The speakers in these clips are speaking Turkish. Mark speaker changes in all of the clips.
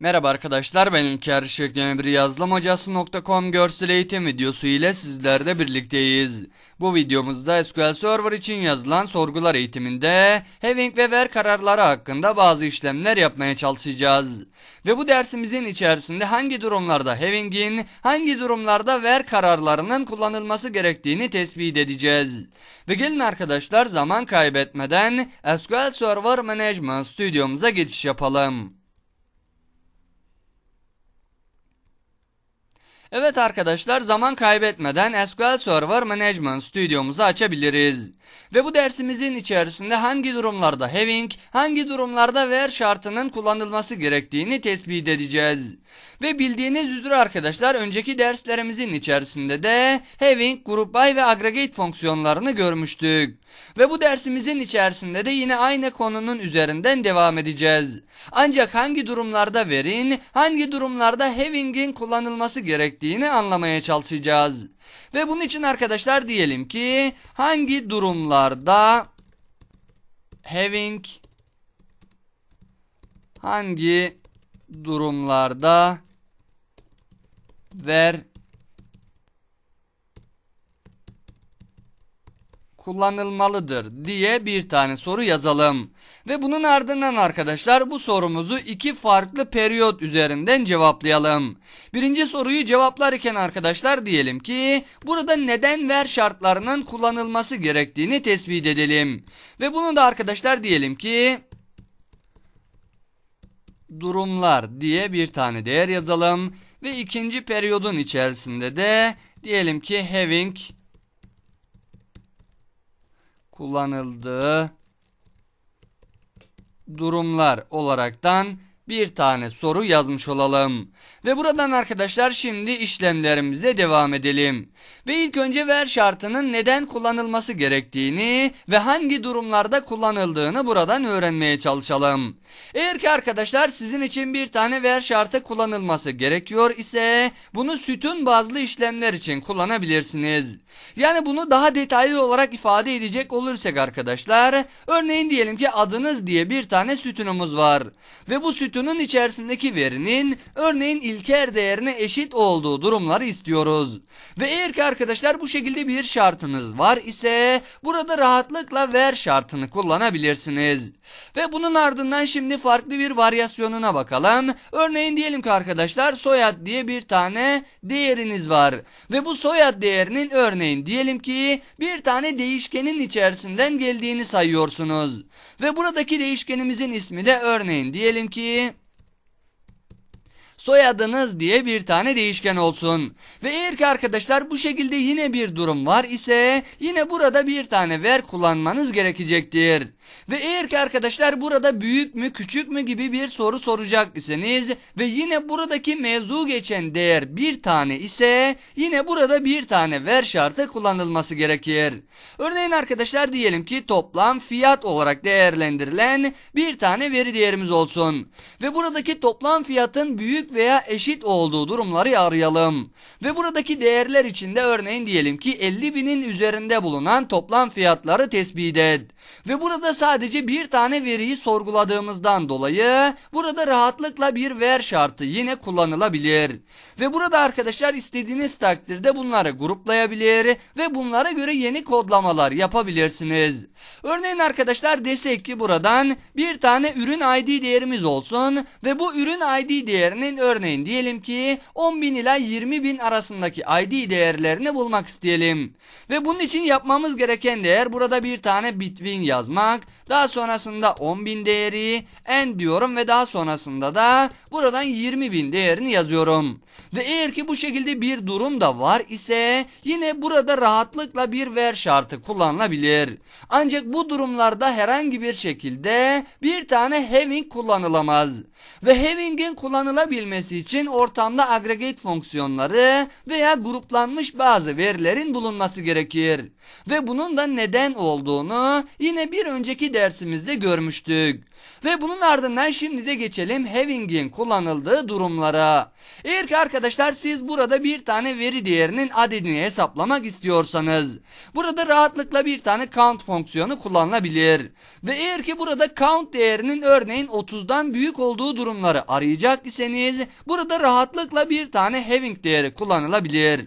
Speaker 1: Merhaba arkadaşlar ben İlker Işık bir yazılımhocası.com görsel eğitim videosu ile sizlerle birlikteyiz. Bu videomuzda SQL Server için yazılan sorgular eğitiminde having ve ver kararları hakkında bazı işlemler yapmaya çalışacağız. Ve bu dersimizin içerisinde hangi durumlarda having'in, hangi durumlarda ver kararlarının kullanılması gerektiğini tespit edeceğiz. Ve gelin arkadaşlar zaman kaybetmeden SQL Server Management Studio'muza geçiş yapalım. Evet arkadaşlar zaman kaybetmeden SQL Server Management Studio'muzu açabiliriz. Ve bu dersimizin içerisinde hangi durumlarda having, hangi durumlarda where şartının kullanılması gerektiğini tespit edeceğiz. Ve bildiğiniz üzere arkadaşlar önceki derslerimizin içerisinde de having, group by ve aggregate fonksiyonlarını görmüştük. Ve bu dersimizin içerisinde de yine aynı konunun üzerinden devam edeceğiz. Ancak hangi durumlarda where'in, hangi durumlarda having'in kullanılması gerektiğini anlamaya çalışacağız. Ve bunun için arkadaşlar diyelim ki hangi durumlarda having hangi durumlarda ver kullanılmalıdır diye bir tane soru yazalım. Ve bunun ardından arkadaşlar bu sorumuzu iki farklı periyot üzerinden cevaplayalım. Birinci soruyu cevaplarken arkadaşlar diyelim ki burada neden ver şartlarının kullanılması gerektiğini tespit edelim. Ve bunu da arkadaşlar diyelim ki durumlar diye bir tane değer yazalım. Ve ikinci periyodun içerisinde de diyelim ki having kullanıldığı durumlar olaraktan bir tane soru yazmış olalım. Ve buradan arkadaşlar şimdi işlemlerimize devam edelim. Ve ilk önce ver şartının neden kullanılması gerektiğini ve hangi durumlarda kullanıldığını buradan öğrenmeye çalışalım. Eğer ki arkadaşlar sizin için bir tane ver şartı kullanılması gerekiyor ise bunu sütun bazlı işlemler için kullanabilirsiniz. Yani bunu daha detaylı olarak ifade edecek olursak arkadaşlar örneğin diyelim ki adınız diye bir tane sütunumuz var. Ve bu sütunun içerisindeki verinin örneğin ilker değerine eşit olduğu durumları istiyoruz. Ve eğer ki arkadaşlar bu şekilde bir şartınız var ise burada rahatlıkla ver şartını kullanabilirsiniz. Ve bunun ardından şimdi farklı bir varyasyonuna bakalım. Örneğin diyelim ki arkadaşlar soyad diye bir tane değeriniz var. Ve bu soyad değerinin örneğin diyelim ki bir tane değişkenin içerisinden geldiğini sayıyorsunuz. Ve buradaki değişkenimizin ismi de örneğin diyelim ki soyadınız diye bir tane değişken olsun. Ve eğer ki arkadaşlar bu şekilde yine bir durum var ise yine burada bir tane ver kullanmanız gerekecektir. Ve eğer ki arkadaşlar burada büyük mü küçük mü gibi bir soru soracak iseniz ve yine buradaki mevzu geçen değer bir tane ise yine burada bir tane ver şartı kullanılması gerekir. Örneğin arkadaşlar diyelim ki toplam fiyat olarak değerlendirilen bir tane veri değerimiz olsun. Ve buradaki toplam fiyatın büyük veya eşit olduğu durumları arayalım. Ve buradaki değerler içinde örneğin diyelim ki 50 binin üzerinde bulunan toplam fiyatları tespit et. Ve burada sadece bir tane veriyi sorguladığımızdan dolayı burada rahatlıkla bir ver şartı yine kullanılabilir. Ve burada arkadaşlar istediğiniz takdirde bunları gruplayabilir ve bunlara göre yeni kodlamalar yapabilirsiniz. Örneğin arkadaşlar desek ki buradan bir tane ürün ID değerimiz olsun ve bu ürün ID değerinin örneğin diyelim ki 10.000 ila 20.000 arasındaki ID değerlerini bulmak isteyelim. Ve bunun için yapmamız gereken değer burada bir tane between yazmak. Daha sonrasında 10.000 değeri en diyorum ve daha sonrasında da buradan 20.000 değerini yazıyorum. Ve eğer ki bu şekilde bir durum da var ise yine burada rahatlıkla bir ver şartı kullanılabilir. Ancak bu durumlarda herhangi bir şekilde bir tane having kullanılamaz. Ve having'in kullanılabilmesi için ortamda aggregate fonksiyonları veya gruplanmış bazı verilerin bulunması gerekir. Ve bunun da neden olduğunu yine bir önceki dersimizde görmüştük. Ve bunun ardından şimdi de geçelim having'in kullanıldığı durumlara. Eğer ki arkadaşlar siz burada bir tane veri değerinin adedini hesaplamak istiyorsanız burada rahatlıkla bir tane count fonksiyonu kullanılabilir. Ve eğer ki burada count değerinin örneğin 30'dan büyük olduğu durumları arayacak iseniz burada rahatlıkla bir tane having değeri kullanılabilir.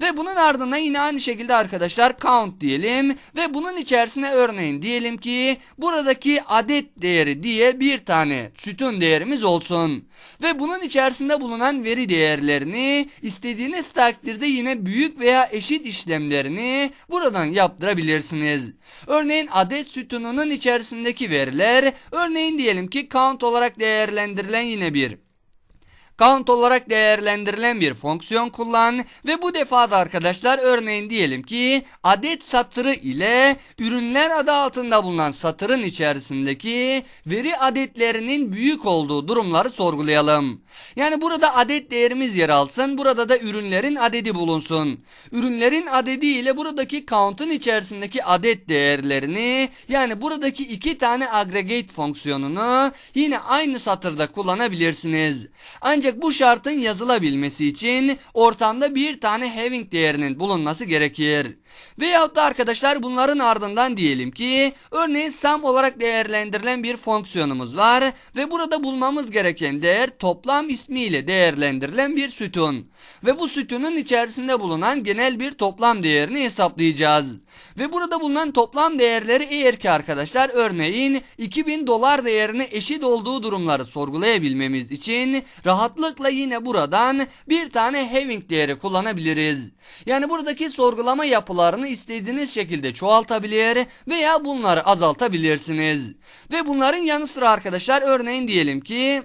Speaker 1: Ve bunun ardından yine aynı şekilde arkadaşlar count diyelim ve bunun içerisine örneğin diyelim ki buradaki adet değeri diye bir tane sütun değerimiz olsun. Ve bunun içerisinde bulunan veri değerlerini istediğiniz takdirde yine büyük veya eşit işlemlerini buradan yaptırabilirsiniz. Örneğin adet sütununun içerisindeki veriler örneğin diyelim ki count olarak değerlendirilen yine bir count olarak değerlendirilen bir fonksiyon kullan ve bu defa da arkadaşlar örneğin diyelim ki adet satırı ile ürünler adı altında bulunan satırın içerisindeki veri adetlerinin büyük olduğu durumları sorgulayalım. Yani burada adet değerimiz yer alsın burada da ürünlerin adedi bulunsun. Ürünlerin adedi ile buradaki count'un içerisindeki adet değerlerini yani buradaki iki tane aggregate fonksiyonunu yine aynı satırda kullanabilirsiniz. Ancak bu şartın yazılabilmesi için ortamda bir tane having değerinin bulunması gerekir. Veyahut da arkadaşlar bunların ardından diyelim ki örneğin sum olarak değerlendirilen bir fonksiyonumuz var ve burada bulmamız gereken değer toplam ismiyle değerlendirilen bir sütun. Ve bu sütunun içerisinde bulunan genel bir toplam değerini hesaplayacağız. Ve burada bulunan toplam değerleri eğer ki arkadaşlar örneğin 2000 dolar değerine eşit olduğu durumları sorgulayabilmemiz için rahatlıkla yine buradan bir tane having değeri kullanabiliriz. Yani buradaki sorgulama yapılarını istediğiniz şekilde çoğaltabilir veya bunları azaltabilirsiniz. Ve bunların yanı sıra arkadaşlar örneğin diyelim ki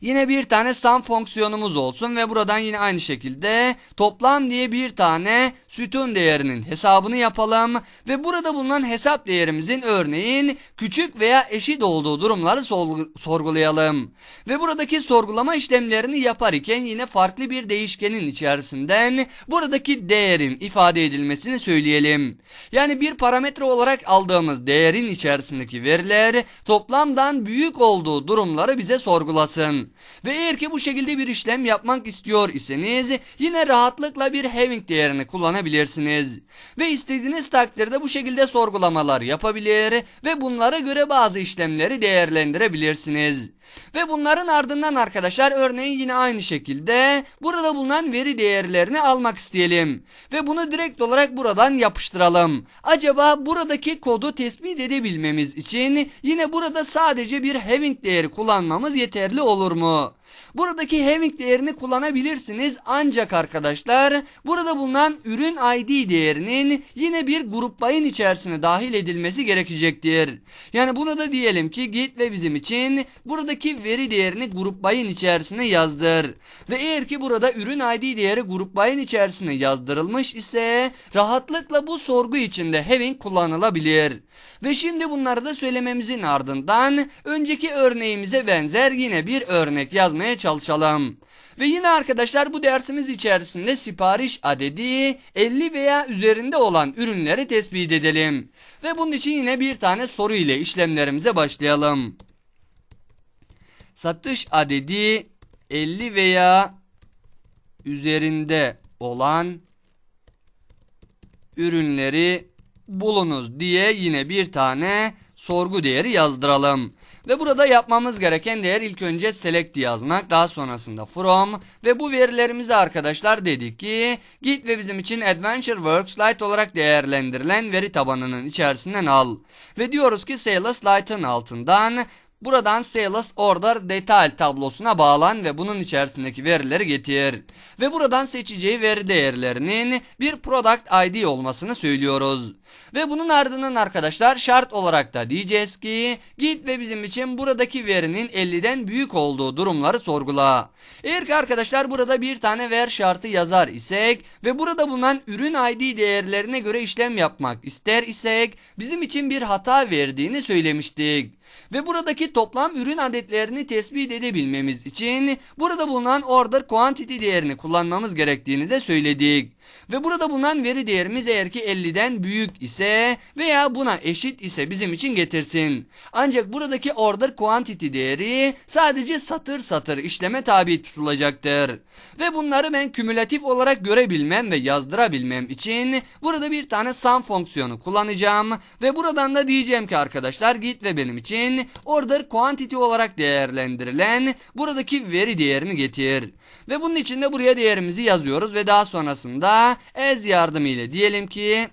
Speaker 1: Yine bir tane sum fonksiyonumuz olsun ve buradan yine aynı şekilde toplam diye bir tane sütun değerinin hesabını yapalım ve burada bulunan hesap değerimizin örneğin küçük veya eşit olduğu durumları sorgulayalım. Ve buradaki sorgulama işlemlerini yapar iken yine farklı bir değişkenin içerisinden buradaki değerin ifade edilmesini söyleyelim. Yani bir parametre olarak aldığımız değerin içerisindeki veriler toplamdan büyük olduğu durumları bize sorgulasın. Ve eğer ki bu şekilde bir işlem yapmak istiyor iseniz yine rahatlıkla bir having değerini kullanabilirsiniz. Ve istediğiniz takdirde bu şekilde sorgulamalar yapabilir ve bunlara göre bazı işlemleri değerlendirebilirsiniz. Ve bunların ardından arkadaşlar örneğin yine aynı şekilde burada bulunan veri değerlerini almak isteyelim. Ve bunu direkt olarak buradan yapıştıralım. Acaba buradaki kodu tespit edebilmemiz için yine burada sadece bir having değeri kullanmamız yeterli olur mu? も、Buradaki having değerini kullanabilirsiniz ancak arkadaşlar burada bulunan ürün ID değerinin yine bir grup bayın içerisine dahil edilmesi gerekecektir. Yani bunu da diyelim ki git ve bizim için buradaki veri değerini grup bayın içerisine yazdır. Ve eğer ki burada ürün ID değeri grup bayın içerisine yazdırılmış ise rahatlıkla bu sorgu içinde having kullanılabilir. Ve şimdi bunları da söylememizin ardından önceki örneğimize benzer yine bir örnek yazmaya çalışalım. Ve yine arkadaşlar bu dersimiz içerisinde sipariş adedi 50 veya üzerinde olan ürünleri tespit edelim. Ve bunun için yine bir tane soru ile işlemlerimize başlayalım. Satış adedi 50 veya üzerinde olan ürünleri bulunuz diye yine bir tane sorgu değeri yazdıralım. Ve burada yapmamız gereken değer ilk önce select yazmak daha sonrasında from ve bu verilerimizi arkadaşlar dedik ki git ve bizim için Adventure Works Lite olarak değerlendirilen veri tabanının içerisinden al. Ve diyoruz ki Sales Lite'ın altından Buradan Sales Order Detail tablosuna bağlan ve bunun içerisindeki verileri getir. Ve buradan seçeceği veri değerlerinin bir Product ID olmasını söylüyoruz. Ve bunun ardından arkadaşlar şart olarak da diyeceğiz ki git ve bizim için buradaki verinin 50'den büyük olduğu durumları sorgula. Eğer ki arkadaşlar burada bir tane ver şartı yazar isek ve burada bulunan ürün ID değerlerine göre işlem yapmak ister isek bizim için bir hata verdiğini söylemiştik. Ve buradaki toplam ürün adetlerini tespit edebilmemiz için burada bulunan order quantity değerini kullanmamız gerektiğini de söyledik. Ve burada bulunan veri değerimiz eğer ki 50'den büyük ise veya buna eşit ise bizim için getirsin. Ancak buradaki order quantity değeri sadece satır satır işleme tabi tutulacaktır. Ve bunları ben kümülatif olarak görebilmem ve yazdırabilmem için burada bir tane sum fonksiyonu kullanacağım ve buradan da diyeceğim ki arkadaşlar git ve benim için order quantity olarak değerlendirilen buradaki veri değerini getir. Ve bunun için de buraya değerimizi yazıyoruz ve daha sonrasında as yardımıyla diyelim ki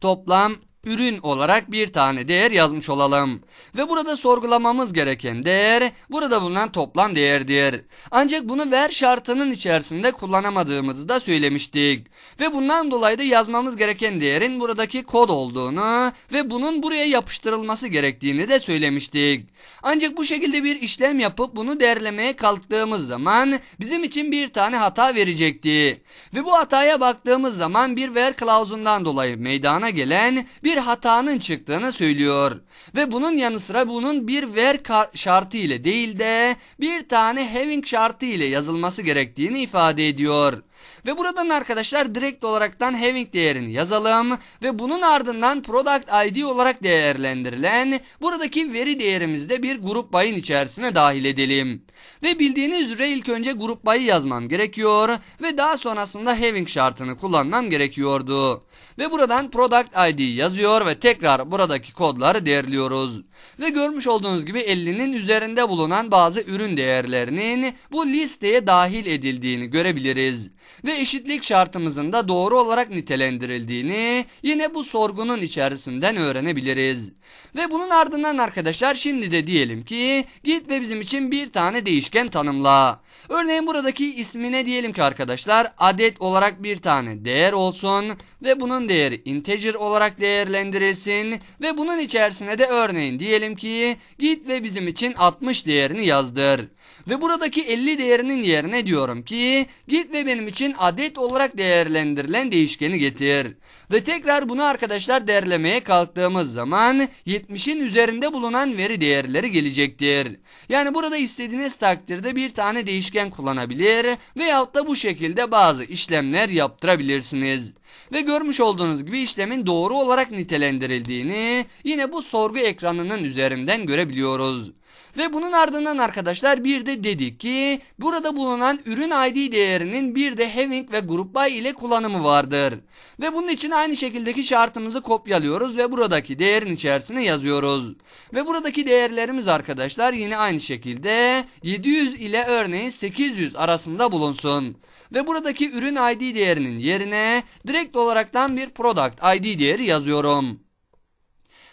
Speaker 1: toplam ürün olarak bir tane değer yazmış olalım. Ve burada sorgulamamız gereken değer burada bulunan toplam değerdir. Ancak bunu ver şartının içerisinde kullanamadığımızı da söylemiştik. Ve bundan dolayı da yazmamız gereken değerin buradaki kod olduğunu ve bunun buraya yapıştırılması gerektiğini de söylemiştik. Ancak bu şekilde bir işlem yapıp bunu derlemeye kalktığımız zaman bizim için bir tane hata verecekti. Ve bu hataya baktığımız zaman bir ver kılavuzundan dolayı meydana gelen bir hatanın çıktığını söylüyor. Ve bunun yanı sıra bunun bir ver şartı ile değil de bir tane having şartı ile yazılması gerektiğini ifade ediyor. Ve buradan arkadaşlar direkt olaraktan having değerini yazalım ve bunun ardından product id olarak değerlendirilen buradaki veri değerimizde bir grup bayın içerisine dahil edelim. Ve bildiğiniz üzere ilk önce grup bayı yazmam gerekiyor ve daha sonrasında having şartını kullanmam gerekiyordu. Ve buradan product id yazıyor ve tekrar buradaki kodları değerliyoruz. Ve görmüş olduğunuz gibi 50'nin üzerinde bulunan bazı ürün değerlerinin bu listeye dahil edildiğini görebiliriz ve eşitlik şartımızın da doğru olarak nitelendirildiğini yine bu sorgunun içerisinden öğrenebiliriz. Ve bunun ardından arkadaşlar şimdi de diyelim ki git ve bizim için bir tane değişken tanımla. Örneğin buradaki ismine diyelim ki arkadaşlar adet olarak bir tane değer olsun ve bunun değeri integer olarak değerlendirilsin ve bunun içerisine de örneğin diyelim ki git ve bizim için 60 değerini yazdır. Ve buradaki 50 değerinin yerine diyorum ki git ve benim için adet olarak değerlendirilen değişkeni getir. Ve tekrar bunu arkadaşlar derlemeye kalktığımız zaman 70'in üzerinde bulunan veri değerleri gelecektir. Yani burada istediğiniz takdirde bir tane değişken kullanabilir veyahut da bu şekilde bazı işlemler yaptırabilirsiniz. Ve görmüş olduğunuz gibi işlemin doğru olarak nitelendirildiğini yine bu sorgu ekranının üzerinden görebiliyoruz. Ve bunun ardından arkadaşlar bir de dedik ki burada bulunan ürün ID değerinin bir de having ve group by ile kullanımı vardır. Ve bunun için aynı şekildeki şartımızı kopyalıyoruz ve buradaki değerin içerisine yazıyoruz. Ve buradaki değerlerimiz arkadaşlar yine aynı şekilde 700 ile örneğin 800 arasında bulunsun. Ve buradaki ürün ID değerinin yerine direkt olaraktan bir product ID değeri yazıyorum.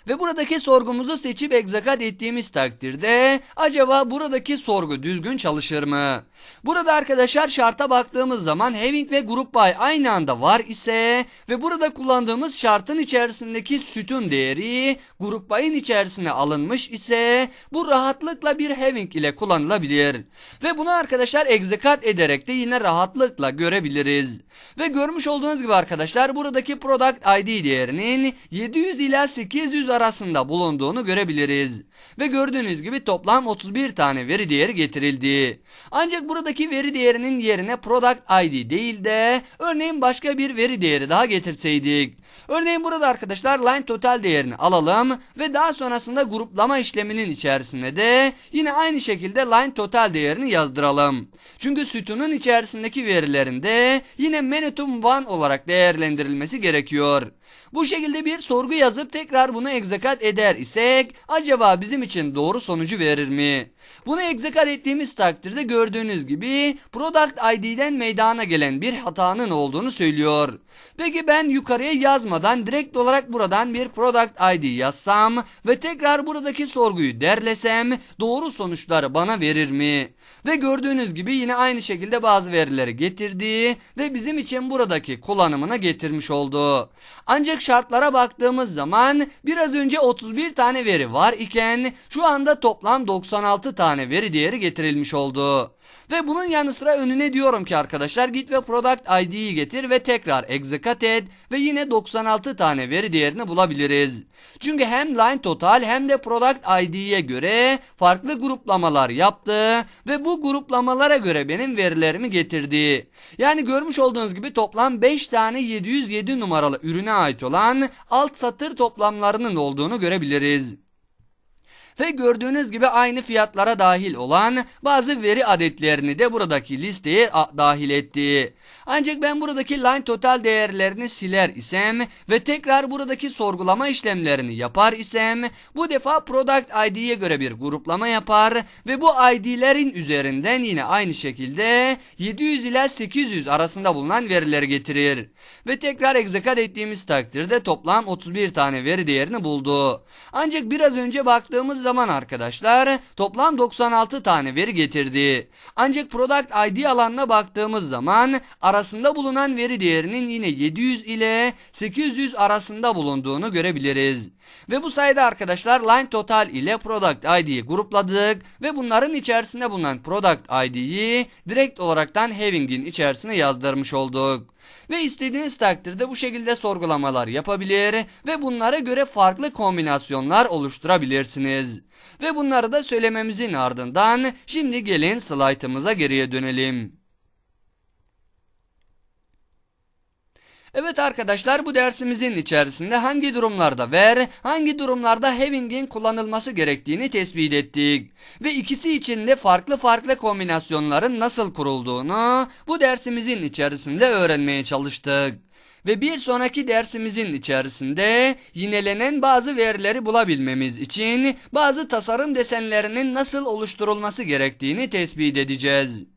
Speaker 1: Ve buradaki sorgumuzu seçip egzakat ettiğimiz takdirde acaba buradaki sorgu düzgün çalışır mı? Burada arkadaşlar şarta baktığımız zaman having ve group by aynı anda var ise ve burada kullandığımız şartın içerisindeki sütun değeri group by'in içerisine alınmış ise bu rahatlıkla bir having ile kullanılabilir. Ve bunu arkadaşlar egzakat ederek de yine rahatlıkla görebiliriz. Ve görmüş olduğunuz gibi arkadaşlar buradaki product ID değerinin 700 ila 800 arasında bulunduğunu görebiliriz. Ve gördüğünüz gibi toplam 31 tane veri değeri getirildi. Ancak buradaki veri değerinin yerine product ID değil de örneğin başka bir veri değeri daha getirseydik. Örneğin burada arkadaşlar line total değerini alalım ve daha sonrasında gruplama işleminin içerisinde de yine aynı şekilde line total değerini yazdıralım. Çünkü sütunun içerisindeki verilerinde yine minutum 1 olarak değerlendirilmesi gerekiyor. Bu şekilde bir sorgu yazıp tekrar bunu egzekat eder isek acaba bizim için doğru sonucu verir mi? Bunu egzekat ettiğimiz takdirde gördüğünüz gibi product id'den meydana gelen bir hatanın olduğunu söylüyor. Peki ben yukarıya yazmadan direkt olarak buradan bir product id yazsam ve tekrar buradaki sorguyu derlesem doğru sonuçları bana verir mi? Ve gördüğünüz gibi yine aynı şekilde bazı verileri getirdi ve bizim için buradaki kullanımına getirmiş oldu. Ancak Ancak şartlara baktığımız zaman biraz önce 31 tane veri var iken şu anda toplam 96 tane veri değeri getirilmiş oldu. Ve bunun yanı sıra önüne diyorum ki arkadaşlar git ve product id'yi getir ve tekrar execute et ve yine 96 tane veri değerini bulabiliriz. Çünkü hem line total hem de product id'ye göre farklı gruplamalar yaptı ve bu gruplamalara göre benim verilerimi getirdi. Yani görmüş olduğunuz gibi toplam 5 tane 707 numaralı ürüne ait olan alt satır toplamlarının olduğunu görebiliriz. Ve gördüğünüz gibi aynı fiyatlara dahil olan bazı veri adetlerini de buradaki listeye dahil etti. Ancak ben buradaki line total değerlerini siler isem ve tekrar buradaki sorgulama işlemlerini yapar isem bu defa product id'ye göre bir gruplama yapar ve bu id'lerin üzerinden yine aynı şekilde 700 ile 800 arasında bulunan verileri getirir. Ve tekrar execute ettiğimiz takdirde toplam 31 tane veri değerini buldu. Ancak biraz önce baktığımız zaman arkadaşlar toplam 96 tane veri getirdi. Ancak product ID alanına baktığımız zaman arasında bulunan veri değerinin yine 700 ile 800 arasında bulunduğunu görebiliriz. Ve bu sayede arkadaşlar line total ile product ID'yi grupladık ve bunların içerisinde bulunan product ID'yi direkt olaraktan having'in içerisine yazdırmış olduk. Ve istediğiniz takdirde bu şekilde sorgulamalar yapabilir ve bunlara göre farklı kombinasyonlar oluşturabilirsiniz. Ve bunları da söylememizin ardından şimdi gelin slaytımıza geriye dönelim. Evet arkadaşlar bu dersimizin içerisinde hangi durumlarda ver, hangi durumlarda having'in kullanılması gerektiğini tespit ettik. Ve ikisi için de farklı farklı kombinasyonların nasıl kurulduğunu bu dersimizin içerisinde öğrenmeye çalıştık. Ve bir sonraki dersimizin içerisinde yinelenen bazı verileri bulabilmemiz için bazı tasarım desenlerinin nasıl oluşturulması gerektiğini tespit edeceğiz.